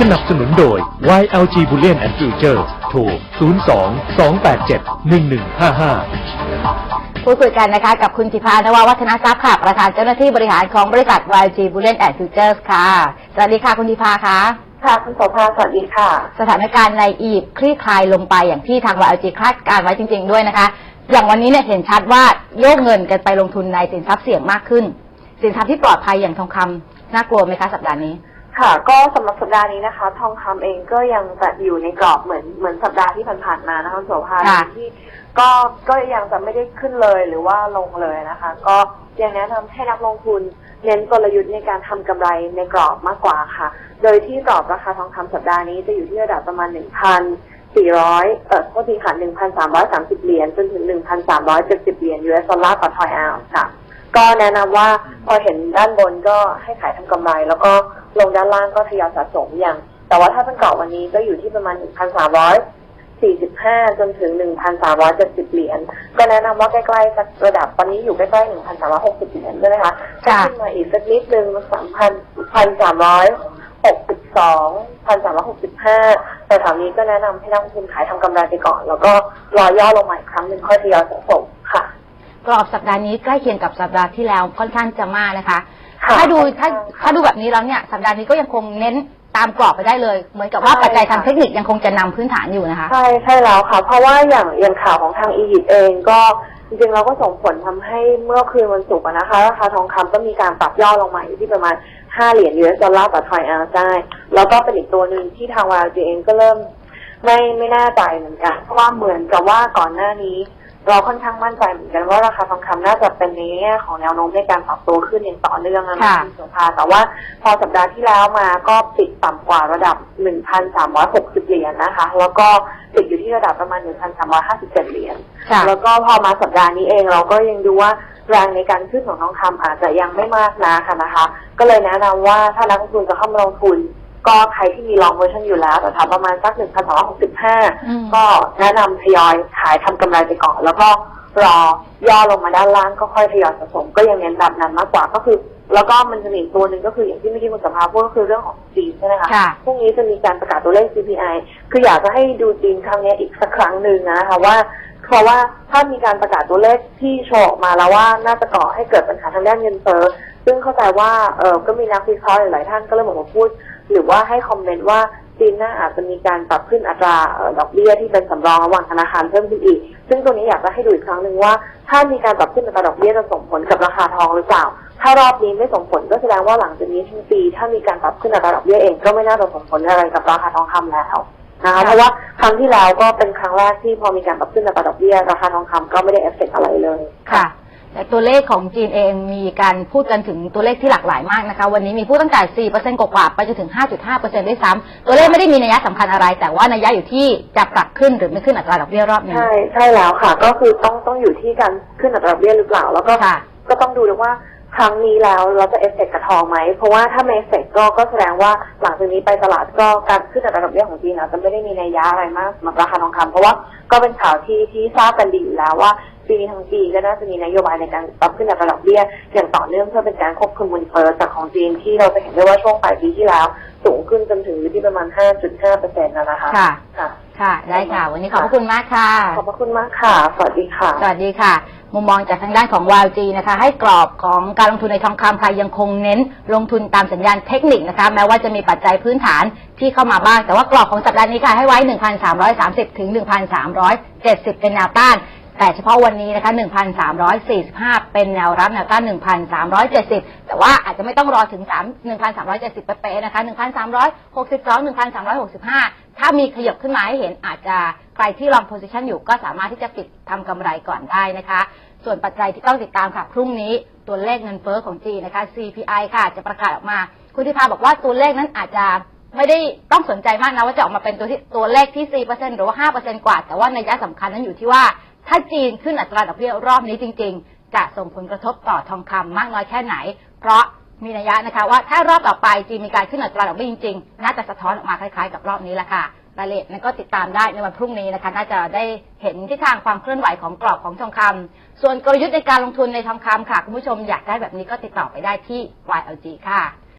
สนับสนุนโดย YLG Bullion and Future โทร 02 287 1155พูดคุยกันนะคะกับคุณธิพานวาวัฒนทรัพย์ค่ะ ประธานเจ้าหน้าที่บริหารของบริษัท YG Bullion and Futures ค่ะ สวัสดีค่ะคุณธิพาค่ะ ค่ะ คุณโสภาสวัสดีค่ะ สถานการณ์ในอียิปต์คลี่คลายลงไปอย่างที่ทาง YG คาดการณ์ไว้จริง ๆ ด้วยนะคะ อย่างวันนี้เนี่ยเห็นชัดว่าโยกเงินกันไปลงทุนในสินทรัพย์เสี่ยงมากขึ้น สินทรัพย์ที่ปลอดภัยอย่างทองคำน่ากลัวไหมคะสัปดาห์นี้ ค่ะ ก็สำหรับสัปดาห์นี้นะคะ ทองคำเองก็ยังจะอยู่ในกรอบเหมือนเหมือนสัปดาห์ที่ผ่านๆมานะคะคุณโสภาค่ะที่ก็ก็ยังจะไม่ได้ขึ้นเลยหรือว่าลงเลยนะคะ ก็ยังแนะนำให้นักลงทุนเน้นกลยุทธ์ในการทำกำไรในกรอบมากกว่าค่ะ โดยที่กรอบราคาทองคำสัปดาห์นี้จะอยู่ที่ระดับประมาณ 1,400 เอ่อโทษทีค่ะ 1,330 เหรียญจนถึง 1,370 เหรียญ US ดอลลาร์ต่อทอยออนซ์ค่ะ ก็แนะนำว่าพอเห็นด้านบนก็ให้ขายทำกำไร แล้วก็ลงด้านล่างก็ทยอยสะสมอย่าง แต่ว่าถ้าเป็นกรอบวันนี้ก็อยู่ที่ประมาณ 1,345 จนถึง 1,370 เหรียญ ก็แนะนำว่าใกล้ๆสักระดับตอนนี้อยู่ใกล้ๆ 1,360 เหรียญใช่ไหมคะค่ะขึ้นมาอีกสักนิดนึง 3,362 1,365แต่แถวนี้ก็แนะนำให้นักลงทุนขายทำกำไรไปก่อน แล้วก็รอย่อลงมาอีกครั้งหนึ่งค่อยทยอยสะสมค่ะ กรอบสัปดาห์นี้ใกล้เคียงกับสัปดาห์ที่แล้วค่อนข้างจะมากนะคะ ค่ะถ้าดูถ้าค่ะถ้าดูแบบนี้แล้วเนี่ยสัปดาห์นี้ก็ยังคงเน้นตามกรอบไปได้เลย เหมือนกับว่าใช่ปัจจัยทางค่ะเทคนิคยังคงจะนำพื้นฐานอยู่นะคะ ใช่ใช่แล้วค่ะ เพราะว่าอย่างอย่างข่าวของทางอียิปต์เองก็ จริงๆเราก็ส่งผลทำให้เมื่อคืนวันศุกร์นะคะราคาทองคำก็มีการปรับย่อลงมาอยู่ที่ประมาณ 5 เหรียญ US ดอลลาร์ต่อทอยออนซ์ได้แล้วก็เป็นอีกตัวหนึ่งที่ทางวาลเองก็เริ่มไม่ไม่แน่ใจเหมือนกัน เพราะว่าเหมือนกับว่าก่อนหน้านี้ เราค่อนข้างมั่นใจเหมือนกันว่าราคาทองคำน่าจะเป็นในแง่ของแนวโน้มในการปรับตัวขึ้นอย่างต่อเนื่องนะค่ะคะคุณโสภาแต่ว่าพอสัปดาห์ที่แล้วมาก็ปิดต่ำกว่าระดับ 1,360 เหรียญนะคะ แล้วก็ปิดอยู่ที่ระดับประมาณ 1,357 เหรียญค่ะแล้วก็พอมาสัปดาห์นี้เองเราก็ยังดูว่าแรงในการขึ้นของทองคำอาจจะยังไม่มากนะค่ะนะคะ ก็เลยแนะนำว่าถ้านักลงทุนจะเข้ามาลงทุน ก็ใครที่มีลองเวอร์ชันอยู่แล้วแต่ถามประมาณสักอืม1,265ก็แนะนำทยอยขายทำกำไรไปก่อน แล้วก็รอย่อลงมาด้านล่างก็ค่อยทยอยสะสมก็ยังเน้นแบบนั้นมากกว่าก็คือ แล้วก็มันจะมีอีกตัวหนึ่งก็คืออย่างที่เมื่อกี้คุณสภาพูดก็คือเรื่องของจีนใช่ไหมคะค่ะพรุ่งนี้จะมีการประกาศตัวเลข CPI คืออยากจะให้ดูจีนครั้งนี้อีกสักครั้งหนึ่งนะคะว่าเพราะว่าถ้ามีการประกาศตัวเลขที่โชว์ออกมาแล้วว่าน่าจะก่อให้เกิดปัญหาทางด้านเงินเฟ้อซึ่งเข้าใจว่าเออก็มีนักวิเคราะห์หลายๆท่านก็เริ่มออกมาพูด หรือว่าให้คอมเมนต์ว่าจีนน่าอาจจะมีการปรับขึ้นอัตราเอ่อดอกเบี้ยที่เป็นสำรองระหว่างธนาคารเพิ่มขึ้นอีก ซึ่งตัวนี้อยากจะให้ดูอีกครั้งหนึ่งว่า ถ้ามีการปรับขึ้นอัตราดอกเบี้ยจะส่งผลกับราคาทองหรือเปล่า ถ้ารอบนี้ไม่ส่งผลก็แสดงว่าหลังจากนี้ทั้งปี ถ้ามีการปรับขึ้นอัตราดอกเบี้ยเองก็ไม่น่าจะส่งผลอะไรกับราคาทองคำแล้วนะคะเพราะว่าครั้งที่แล้วก็เป็นครั้งแรกที่พอมีการปรับขึ้นอัตราดอกเบี้ยราคาทองคำก็ไม่ได้เอฟเฟกต์อะไรเลยค่ะ แต่ตัวเลขของจีนเองมีการพูดกันถึงตัวเลขที่หลากหลายมากนะคะ วันนี้มีพูดตั้งแต่ 4%กว่าๆไปจนถึง 5.5%ด้วยซ้ำตัวเลขไม่ได้มีนัยสำคัญอะไร แต่ว่านัยอยู่ที่จะปรับขึ้นหรือไม่ขึ้นอัตราดอกเบี้ยรอบนี้ ใช่ใช่แล้วค่ะ ก็คือต้องต้องอยู่ที่การขึ้นอัตราดอกเบี้ยหรือเปล่า แล้วก็ค่ะก็ต้องดูด้วยว่าครั้งนี้แล้วเราจะเอฟเฟกต์กับทองไหม เพราะว่าถ้าไม่เอฟเฟกต์ก็ก็แสดงว่าหลังจากนี้ไปตลาดก็การขึ้นอัตราดอกเบี้ยของจีนอาจจะไม่ได้มีนัยยะอะไรมากสำหรับราคาทองคำเพราะว่าก็เป็นข่าวที่ที่ทราบกันดีอยู่แล้วว่า ปีนี้ทั้งปีก็น่าจะมีนโยบายในการปรับขึ้นอัตราดอกเบี้ยอย่างต่อเนื่องเพื่อเป็นการควบคุมเงินเฟ้อจากของจีนที่เราจะเห็นได้ว่าช่วงปลายปีที่แล้ว สูงขึ้นจนถึงอยู่ที่ประมาณ 5.5เปอร์เซ็นต์นะคะค่ะค่ะ ค่ะ ได้ค่ะ วันนี้ขอบพระคุณมากค่ะ ขอบพระคุณมากค่ะ สวัสดีค่ะ สวัสดีค่ะ มุมมองจากทางด้านของ YG นะคะ ให้กรอบของการลงทุนในทองคำค่ะยังคงเน้นลงทุนตามสัญญาณเทคนิคนะคะ แม้ว่าจะมีปัจจัยพื้นฐานที่เข้ามาบ้าง แต่ว่ากรอบของสัปดาห์นี้ค่ะให้ไว้ 1,330 ถึง 1,370 เป็นแนวต้าน แต่เฉพาะวันนี้นะคะ 1,345 เป็นแนวรับแนวต้าน 1,370 แต่ว่าอาจจะไม่ต้องรอถึง 3 1,370 เป๊ะๆนะคะ 1,362 1,365 ถ้ามีขยับขึ้นมาให้เห็นอาจจะใครที่ลอง position อยู่ก็สามารถที่จะปิดทำกำไรก่อนได้นะคะ ส่วนปัจจัยที่ต้องติดตามค่ะ พรุ่งนี้ตัวเลขเงินเฟ้อของจีนนะคะ CPI ค่ะจะประกาศออกมา คุณทิพาบอกว่าตัวเลขนั้นอาจจะไม่ได้ต้องสนใจมากนะว่าจะออกมาเป็นตัวที่ตัวเลขที่ 4%หรือว่า 5%กว่า แต่ว่าในยะสำคัญนั้นอยู่ที่ว่า ถ้าจีนขึ้นอัตราดอกเบี้ยรอบนี้จริง ๆ จะส่งผลกระทบต่อทองคำมากน้อยแค่ไหน เพราะมีนัยยะนะคะว่าถ้ารอบต่อไปจีนมีการขึ้นอัตราดอกเบี้ยจริงๆ น่าจะสะท้อนออกมาคล้ายๆ กับรอบนี้แหละค่ะรายละเอียดนั้นก็ติดตามได้ในวันพรุ่งนี้นะคะน่าจะได้เห็นทิศทางความเคลื่อนไหวของกรอบของทองคำส่วนกลยุทธ์ในการลงทุนในทองคำค่ะคุณผู้ชมอยากได้แบบนี้ก็ติดต่อไปได้ที่ YLG ค่ะ